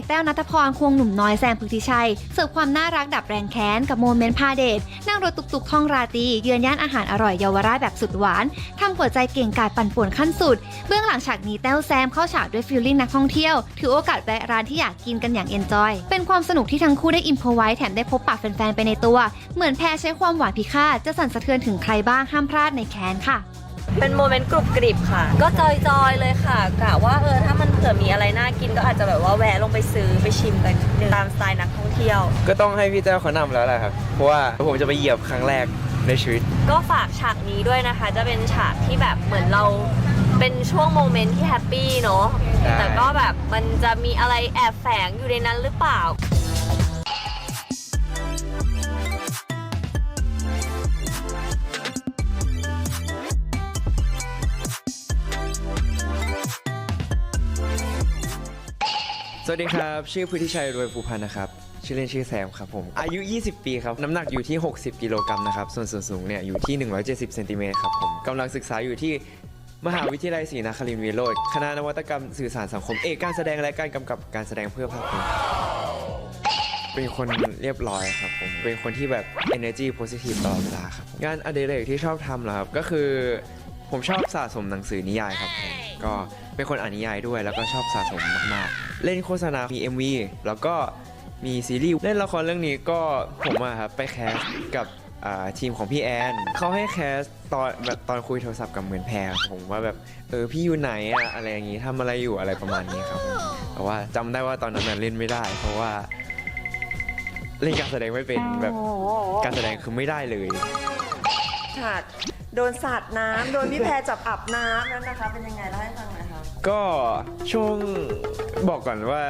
กแต้วนัทพรควงหนุ่มน้อยแซมพุทธิชัย เสิร์ฟความน่ารักดับแรงแค้นกับโมเมนต์พาเดทนั่งรถตุกๆท่องราตีเยือนย่านอาหารอร่อยเยาวราชแบบสุดหวานทำหัวใจเก่งกาจปั่นป่วนขั้นสุด เบื้องหลังฉากนี้แต้วแซมเข้าฉากด้วยฟิลลิ่งนักท่องเที่ยว ถือโอกาสแวะร้านที่อยากกินกันอย่างเอนจอย เป็นความสนุกที่ทั้งคู่ได้อิมพอไว้แถมได้พบปะแฟนๆไปในตัว เหมือนแพรใช้ความหวานพิฆาตจะสั่นสะเทือนถึงใครบ้างห้ามพลาดในแคนค่ะเป็นโมเมนต์กรุบกริบค่ะ ก็จอยๆเลยค่ะกะว่าเออถ้ามัน อมีอะไรน่ากินก็อาจจะแบบว่าแวะลงไปซื้อไปชิมกันนิดนึงตามสไตล์นักท่องเที่ยว ก็ต้องให้พี่แต้วเขานำแล้วแหละครับ เพราะว่าผมจะไปเหยียบครั้งแรกในชีวิต ก็ฝากฉากนี้ด้วยนะคะ จะเป็นฉากที่แบบเหมือนเราเป็นช่วงโมเมนต์ที่แฮปปี้เนาะ ใช่ แต่ก็แบบมันจะมีอะไรแอบแฝงอยู่ในนั้นหรือเปล่า วัสดีครับ ชื่อพุทธิชัยรวยภูพันธ์นะครับ ชื่อเล่นชื่อแซมครับผม อายุ 20 ปีครับ น้ำหนักอยู่ที่ 60 กิโลกรัมนะครับ ส่วนส่วนสูงเนี่ยอยู่ที่ 170เซนติเมตรครับผมกำลังศึกษาอยู่ที่มหาวิทยาลัยศรีนครินทร์วิโรธคณะนวัตกรรมสื่อสารสังคม เอกการแสดงและการกำกับการแสดงเพื่อภาพยนตร์เป็นคนเรียบร้อยครับผม เป็นคนที่แบบ energy positive ตลอดเวลาครับผมงานอดิเรกที่ชอบทำเหรอครับ ก็คือ ผมชอบสะสมหนังสือนิยายครับผมก็เป็นคนอ่านนิยายด้วย แล้วก็ชอบสะสมมากๆ เล่นโฆษณา มี MV แล้วก็มีซีรีส์ เล่นละครเรื่องนี้ก็ผมอะครับไปแคสกับอ่าทีมของพี่แอนเขาให้แคสตอนแบบตอนคุยโทรศัพท์กับเหมือนแพรผมว่าแบบเออพี่อยู่ไหนอะอะไรอย่างงี้ทำอะไรอยู่อะไรประมาณนี้ครับผมแต่ว่าจำได้ว่าตอนนั้นน่ะเล่นไม่ได้ เพราะว่า เล่นการแสดงไม่เป็นแบบการแสดงคือไม่ได้เลยฉาก โดนสาดน้ำโดนพี่แพรจับอาบน้ำนั้นนะคะ เป็นยังไงเล่าให้ฟังหน่อยค่ะก็ช่วงบอกก่อนว่า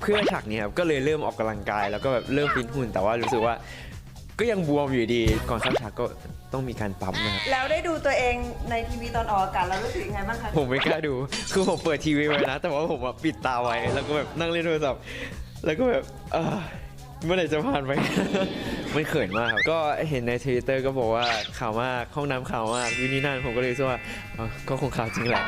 เพื่อฉากนี้ครับก็เลยเริ่มออกกำลังกาย แล้วก็แบบเริ่มฟิตหุ่น แต่ว่ารู้สึกว่า ก็ยังบวมอยู่ดีก่อนเข้าฉากก็ต้องมีการปั๊มนะครับแล้วได้ดูตัวเองในทีวีตอนออกอากาศแล้วรู้สึกยังไงบ้างคะผมไม่กล้าดู คือผมเปิดทีวีไว้นะ แต่ว่าผมอะปิดตาไว้ แล้วก็แบบนั่งเล่นโทรศัพท์แล้วก็แบบเออเมื่อไหร่จะผ่านไป ไมันเขินมากครับก็เห็นในทวิตเตอร์ก็บอกว่าข่าวมากห้องน้ำข่าวมากวินี่นั่นผมก็เลยรู้สึกว่าเออก็คงข่าวจริงแหละ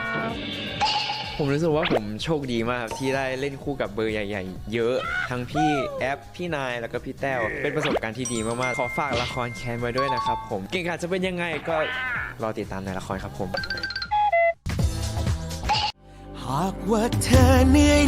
ผมรู้สึกว่าผมโชคดีมากครับที่ได้เล่นคู่กับเบอร์ใหญ่ ๆ เยอะ ทั้งพี่แอปพี่นายแล้วก็พี่แต้วเป็นประสบการณ์ที่ดีมากๆขอฝากละครแคนไว้ด้วยนะครับผมเก่งกาจจะเป็นยังไงก็รอติดตามในละครครับผม หากว่าเธอเหนื่อย